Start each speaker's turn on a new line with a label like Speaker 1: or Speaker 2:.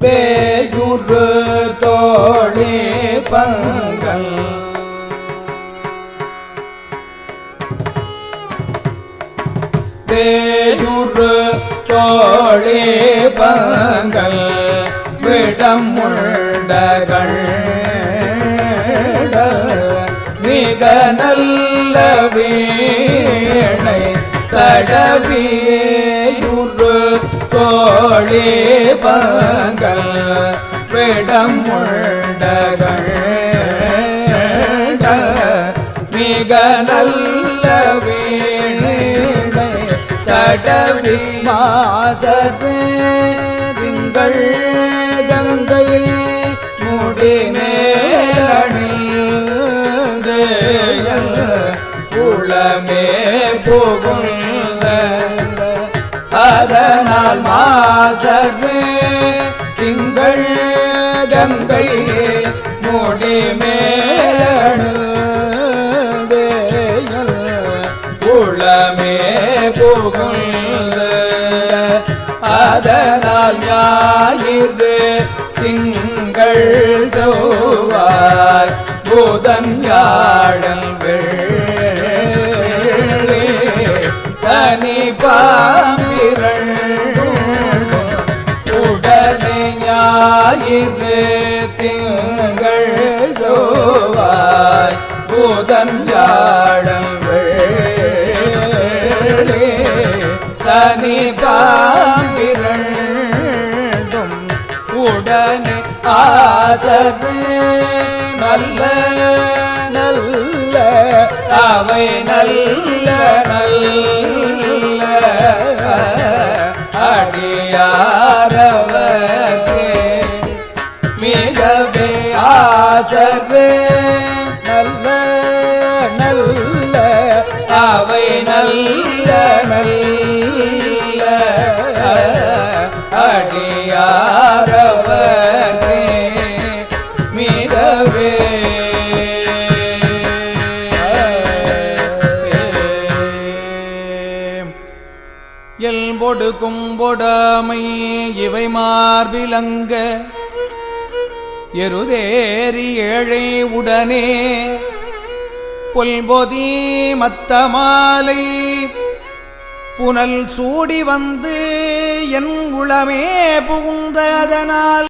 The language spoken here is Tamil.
Speaker 1: பேயுரு தோழி பங்கல் பேயுரு தோழி பங்கல் விடம் முண்டகள் மிக நல்ல வீணை தடவியுறு தோழி வேடம் முண்டகள் மிக நல்ல வேடை தடவி மாசத்து. திங்கள் கங்கை முடி மேலணில் உளமே புகுந்த. அதனால் மாசத்து திங்கள் கங்கை முடி மேலணில் உளமே புகுந்த. அதனால் ஞாயிறு திங்கள் சோவாய் புதன் வியாழன் சனி பாமிரள் ஞாயிறு திங்கள் சோவாய் புதன் வியாழன் சனி பாம்பிரண்டும் உடனே ஆசரு. நல்ல நல்ல அவை நல்ல நல்ல அடியாரவர்க்கே ஆசரு நல்ல நல்ல அவை நல்ல நல்ல. அடியாரவரே மிகவே எல்பொடு கும்பொடாமை இவை மார்பிலங்க. எருதேறி ஏழை உடனே பொல்பொதி மத்த மாலை புனல் சூடி வந்து என் உளமே புகுந்ததனால்